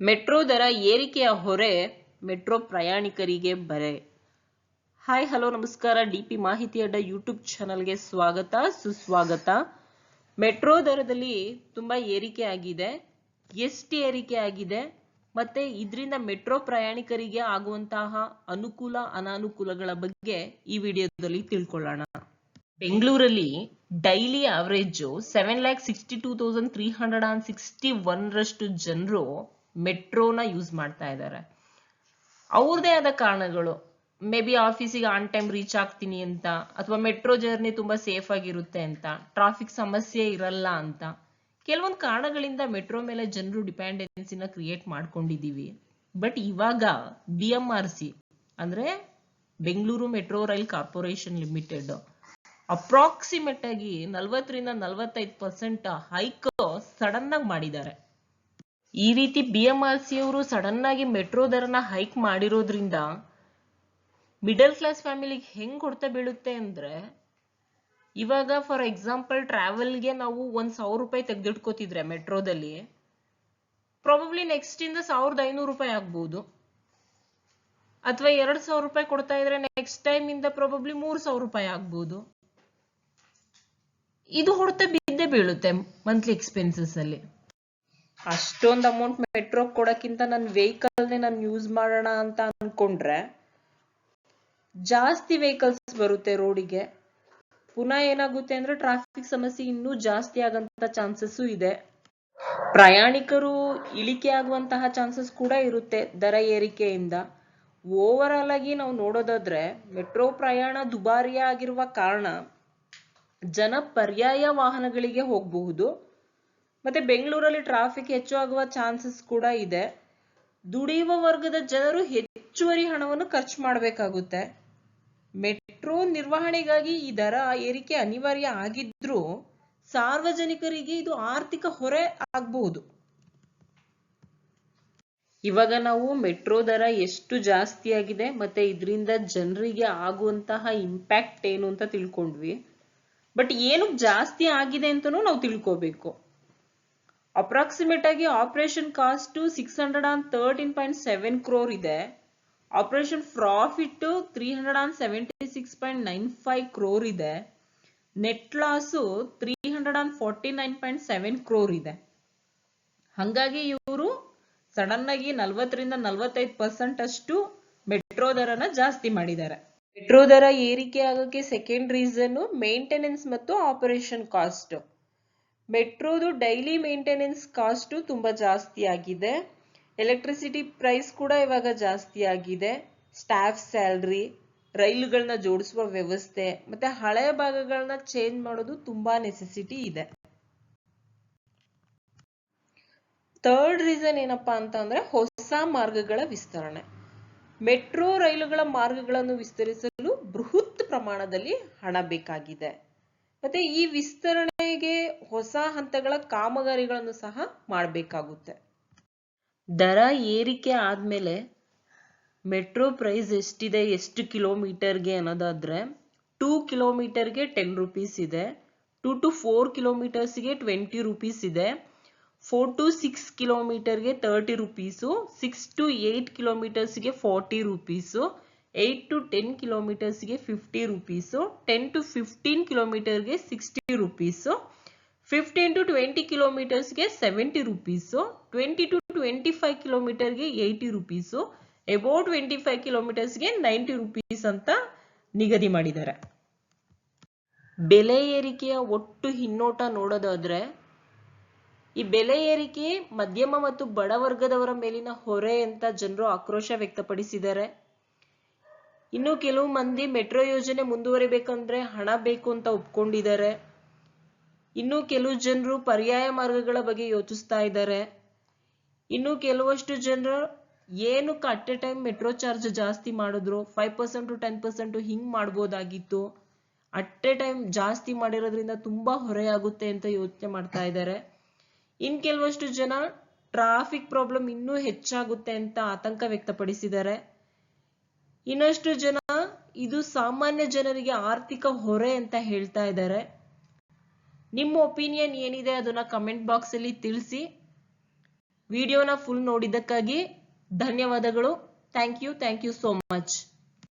Metro ದರ ಏರಿಕೆಯ ಹೊರೆ ಮೆಟ್ರೋ ಪ್ರಯಾಣಿಕರಿಗೆ ಬರೆ. ಹಾಯ್, ಹಲೋ, ನಮಸ್ಕಾರ. ಡಿ ಪಿ ಮಾಹಿತಿ ಅಡ್ಡ ಯೂಟ್ಯೂಬ್ ಚಾನಲ್ಗೆ ಸ್ವಾಗತ, ಸುಸ್ವಾಗತ. ಮೆಟ್ರೋ ದರದಲ್ಲಿ ತುಂಬಾ ಏರಿಕೆ ಆಗಿದೆ. ಎಷ್ಟು ಏರಿಕೆ ಆಗಿದೆ? ಮತ್ತೆ ಇದರಿಂದ ಮೆಟ್ರೋ ಪ್ರಯಾಣಿಕರಿಗೆ ಆಗುವಂತಹ ಅನುಕೂಲ, ಅನಾನುಕೂಲಗಳ ಬಗ್ಗೆ ಈ ವಿಡಿಯೋದಲ್ಲಿ ತಿಳ್ಕೊಳ್ಳೋಣ. ಬೆಂಗಳೂರಲ್ಲಿ daily average seven lakh sixty two thousand three hundred and sixty ಒನ್ರಷ್ಟು ಜನರು ಮೆಟ್ರೋನ ಯೂಸ್ ಮಾಡ್ತಾ ಇದ್ದಾರೆ. ಅವ್ರದೇ ಆದ ಕಾರಣಗಳು, ಮೇ ಬಿ ಆಫೀಸಿಗೆ ಆನ್ ಟೈಮ್ ರೀಚ್ ಆಗ್ತೀನಿ ಅಂತ, ಅಥವಾ ಮೆಟ್ರೋ ಜರ್ನಿ ತುಂಬಾ ಸೇಫ್ ಆಗಿರುತ್ತೆ ಅಂತ, ಟ್ರಾಫಿಕ್ ಸಮಸ್ಯೆ ಇರಲ್ಲ ಅಂತ, ಕೆಲವೊಂದು ಕಾರಣಗಳಿಂದ ಮೆಟ್ರೋ ಮೇಲೆ ಜನರು ಡಿಪೆಂಡೆನ್ಸಿನ ಕ್ರಿಯೇಟ್ ಮಾಡ್ಕೊಂಡಿದೀವಿ ಬಟ್ ಇವಾಗ ಬಿ ಎಂ ಆರ್ ಸಿ, ಅಂದ್ರೆ Bengaluru metro rail corporation limited approximate ಆಗಿ ನಲ್ವತ್ತರಿಂದ ನಲ್ವತ್ತೈದು ಪರ್ಸೆಂಟ್ ಹೈಕ್ ಸಡನ್ ಆಗಿ ಮಾಡಿದ್ದಾರೆ. ಈ ರೀತಿ ಬಿ ಎಂ ಆರ್ ಸಿ ಅವರು ಸಡನ್ ಆಗಿ ಮೆಟ್ರೋ ದರನ ಹೈಕ್ ಮಾಡಿರೋದ್ರಿಂದ ಮಿಡಲ್ ಕ್ಲಾಸ್ ಫ್ಯಾಮಿಲಿಗೆ ಹೆಂಗ್ ಕೊಡ್ತಾ ಬೀಳುತ್ತೆ ಅಂದ್ರೆ, ಇವಾಗ ಫಾರ್ ಎಕ್ಸಾಂಪಲ್ ಟ್ರಾವೆಲ್ಗೆ ನಾವು ಒಂದ್ ಸಾವಿರ ರೂಪಾಯಿ ತೆಗೆದಿಟ್ಕೋತಿದ್ರೆ ಮೆಟ್ರೋದಲ್ಲಿ ಪ್ರಾಬಬ್ಲಿ ನೆಕ್ಸ್ಟ್ ಇಂದ ಸಾವಿರದ ಐನೂರು ರೂಪಾಯಿ ಆಗ್ಬಹುದು ಅಥವಾ ಎರಡ್ ಸಾವಿರ ರೂಪಾಯಿ ಕೊಡ್ತಾ ಇದ್ರೆ ನೆಕ್ಸ್ಟ್ ಟೈಮ್ ಇಂದ ಪ್ರಾಬಬ್ಲಿ ಮೂರ್ ಸಾವಿರ ರೂಪಾಯಿ ಆಗ್ಬಹುದು ಇದು ಹೊಡೆತ ಬಿದ್ದೇ ಬೀಳುತ್ತೆ ಮಂತ್ಲಿ ಎಕ್ಸ್ಪೆನ್ಸಸ್ ಅಲ್ಲಿ. ಅಷ್ಟೊಂದು ಅಮೌಂಟ್ ಮೆಟ್ರೋ ಕೊಡಕ್ಕಿಂತ ನನ್ನ ವೆಹಿಕಲ್ನೇ ನಾನು ಯೂಸ್ ಮಾಡೋಣ ಅಂತ ಅನ್ಕೊಂಡ್ರೆ ಜಾಸ್ತಿ ವೆಹಿಕಲ್ಸ್ ಬರುತ್ತೆ ರೋಡಿಗೆ ಪುನಃ ಏನಾಗುತ್ತೆ ಅಂದ್ರೆ ಟ್ರಾಫಿಕ್ ಸಮಸ್ಯೆ ಇನ್ನೂ ಜಾಸ್ತಿ ಆಗಂತ ಚಾನ್ಸಸ್ಸು ಇದೆ. ಪ್ರಯಾಣಿಕರು ಇಳಿಕೆ ಆಗುವಂತಹ ಚಾನ್ಸಸ್ ಕೂಡ ಇರುತ್ತೆ ದರ ಏರಿಕೆಯಿಂದ. ಓವರ್ ಆಗಿ ನಾವು ನೋಡೋದಾದ್ರೆ ಮೆಟ್ರೋ ಪ್ರಯಾಣ ದುಬಾರಿಯಾಗಿರುವ ಕಾರಣ ಜನ ಪರ್ಯಾಯ ವಾಹನಗಳಿಗೆ ಹೋಗಬಹುದು. ಮತ್ತೆ ಬೆಂಗಳೂರಲ್ಲಿ ಟ್ರಾಫಿಕ್ ಹೆಚ್ಚು ಆಗುವ ಚಾನ್ಸಸ್ ಕೂಡ ಇದೆ. ದುಡಿಯುವ ವರ್ಗದ ಜನರು ಹೆಚ್ಚುವರಿ ಹಣವನ್ನು ಖರ್ಚು ಮಾಡಬೇಕಾಗುತ್ತೆ. ಮೆಟ್ರೋ ನಿರ್ವಹಣೆಗಾಗಿ ಈ ದರ ಏರಿಕೆ ಅನಿವಾರ್ಯ ಆಗಿದ್ರೂ ಸಾರ್ವಜನಿಕರಿಗೆ ಇದು ಆರ್ಥಿಕ ಹೊರೆ ಆಗಬಹುದು. ಇವಾಗ ನಾವು ಮೆಟ್ರೋ ದರ ಎಷ್ಟು ಜಾಸ್ತಿ ಆಗಿದೆ ಮತ್ತೆ ಇದರಿಂದ ಜನರಿಗೆ ಆಗುವಂತಹ ಇಂಪ್ಯಾಕ್ಟ್ ಏನು ಅಂತ ತಿಳ್ಕೊಂಡ್ವಿ. ಬಟ್ ಏನು ಜಾಸ್ತಿ ಆಗಿದೆ ಅಂತಾನು ನಾವು ತಿಳ್ಕೋಬೇಕು. ಅಪ್ರಾಕ್ಸಿಮೇಟ್ ಆಗಿ operation cost six hundred and thirteen point seven crore ಇದೆ. Operation profit three hundred and seventy six point nine five crore ಇದೆ. Net loss three hundred and forty nine point seven crore ಇದೆ. ಹಾಗಾಗಿ ಇವರು sudden ಆಗಿ ನಲ್ವತ್ತರಿಂದ ನಲ್ವತ್ತೈದು percent ಅಷ್ಟು metro ದರನ ಜಾಸ್ತಿ ಮಾಡಿದ್ದಾರೆ. ಮೆಟ್ರೋ ದರ ಏರಿಕೆ ಆಗೋಕ್ಕೆ ಸೆಕೆಂಡ್ ರೀಸನ್ ಮೇಂಟೆನೆನ್ಸ್ ಮತ್ತು ಆಪರೇಷನ್ ಕಾಸ್ಟ್ ಮೆಟ್ರೋದು ಡೈಲಿ ಮೇಂಟೆನೆನ್ಸ್ ಕಾಸ್ಟು ತುಂಬ ಜಾಸ್ತಿ ಆಗಿದೆ. ಎಲೆಕ್ಟ್ರಿಸಿಟಿ ಪ್ರೈಸ್ ಕೂಡ ಇವಾಗ ಜಾಸ್ತಿ ಆಗಿದೆ. ಸ್ಟಾಫ್ ಸ್ಯಾಲ್ರಿ ರೈಲುಗಳನ್ನ ಜೋಡಿಸುವ ವ್ಯವಸ್ಥೆ, ಮತ್ತೆ ಹಳೆ ಭಾಗಗಳನ್ನ ಚೇಂಜ್ ಮಾಡೋದು ತುಂಬಾ ನೆಸೆಸಿಟಿ ಇದೆ. ಥರ್ಡ್ ರೀಸನ್ ಏನಪ್ಪಾ ಅಂತ ಅಂದ್ರೆ ಹೊಸ ಮಾರ್ಗಗಳ ವಿಸ್ತರಣೆ. ಮೆಟ್ರೋ ರೈಲುಗಳ ಮಾರ್ಗಗಳನ್ನು ವಿಸ್ತರಿಸಲು ಬೃಹತ್ ಪ್ರಮಾಣದಲ್ಲಿ ಹಣ ಬೇಕಾಗಿದೆ. ಮತ್ತೆ ಈ ವಿಸ್ತರಣೆಗೆ ಹೊಸ ಹಂತಗಳ ಕಾಮಗಾರಿಗಳನ್ನು ಸಹ ಮಾಡಬೇಕಾಗುತ್ತೆ. ದರ ಏರಿಕೆ ಆದ್ಮೇಲೆ ಮೆಟ್ರೋ ಪ್ರೈಸ್ ಎಷ್ಟಿದೆ, ಎಷ್ಟು ಕಿಲೋಮೀಟರ್ಗೆ ಅನ್ನೋದಾದ್ರೆ ಟೂ ಕಿಲೋಮೀಟರ್ಗೆ ಟೆನ್ ರುಪೀಸ್ ಇದೆ, ಟೂ ಟು ಫೋರ್ ಕಿಲೋಮೀಟರ್ಸ್ಗೆ ಟ್ವೆಂಟಿ ರುಪೀಸ್ ಇದೆ, ಫೋರ್ ಟು ಸಿಕ್ಸ್ ಕಿಲೋಮೀಟರ್ಗೆ thirty rupees, six to eight ಕಿಲೋಮೀಟರ್ಸ್ಗೆ forty rupees eight to ten ಕಿಲೋಮೀಟರ್ಸ್ಗೆ fifty rupees ten to fifteen ಕಿಲೋಮೀಟರ್ಗೆ sixty rupees fifteen to twenty ಕಿಲೋಮೀಟರ್ಸ್ಗೆ seventy rupees twenty to twenty five ಕಿಲೋಮೀಟರ್ಗೆ eighty rupees above twenty five ಕಿಲೋಮೀಟರ್ಸ್ಗೆ ninety rupees ಅಂತ ನಿಗದಿ ಮಾಡಿದ್ದಾರೆ. ಬೆಲೆ ಏರಿಕೆಯ ಒಟ್ಟು ಹಿನ್ನೋಟ ನೋಡೋದಾದ್ರೆ, ಈ ಬೆಲೆ ಏರಿಕೆ ಮಧ್ಯಮ ಮತ್ತು ಬಡವರ್ಗದವರ ಮೇಲಿನ ಹೊರೆ ಅಂತ ಜನರು ಆಕ್ರೋಶ ವ್ಯಕ್ತಪಡಿಸಿದ್ದಾರೆ. ಇನ್ನು ಕೆಲವು ಮಂದಿ ಮೆಟ್ರೋ ಯೋಜನೆ ಮುಂದುವರಿಬೇಕಂದ್ರೆ ಹಣ ಬೇಕು ಅಂತ ಒಪ್ಕೊಂಡಿದ್ದಾರೆ. ಇನ್ನು ಕೆಲವು ಜನರು ಪರ್ಯಾಯ ಮಾರ್ಗಗಳ ಬಗ್ಗೆ ಯೋಚಿಸ್ತಾ ಇದ್ದಾರೆ. ಇನ್ನು ಕೆಲವಷ್ಟು ಜನರು ಏನು at a time metro charge ಜಾಸ್ತಿ ಮಾಡಿದ್ರು ಫೈವ್ ಪರ್ಸೆಂಟ್ ಟೆನ್ ಪರ್ಸೆಂಟ್ ಹಿಂಗ್ ಮಾಡ್ಬೋದಾಗಿತ್ತು. ಅಟ್ ಎ ಟೈಮ್ ಜಾಸ್ತಿ ಮಾಡಿರೋದ್ರಿಂದ ತುಂಬಾ ಹೊರೆ ಆಗುತ್ತೆ ಅಂತ ಯೋಚನೆ ಮಾಡ್ತಾ ಇದ್ದಾರೆ. ಇನ್ ಕೆಲವಷ್ಟು ಜನ ಟ್ರಾಫಿಕ್ ಪ್ರಾಬ್ಲಮ್ ಇನ್ನೂ ಹೆಚ್ಚಾಗುತ್ತೆ ಅಂತ ಆತಂಕ ವ್ಯಕ್ತಪಡಿಸಿದ್ದಾರೆ. ಇನ್ನಷ್ಟು ಜನ ಇದು ಸಾಮಾನ್ಯ ಜನರಿಗೆ ಆರ್ಥಿಕ ಹೊರೆ ಅಂತ ಹೇಳ್ತಾ ಇದ್ದಾರೆ. ನಿಮ್ಮ ಒಪಿನಿಯನ್ ಏನಿದೆ ಅದನ್ನ ಕಮೆಂಟ್ ಬಾಕ್ಸ್ ಅಲ್ಲಿ ತಿಳಿಸಿ. ವಿಡಿಯೋನ ಫುಲ್ ನೋಡಿದ್ದಕ್ಕಾಗಿ ಧನ್ಯವಾದಗಳು. Thank you thank you so much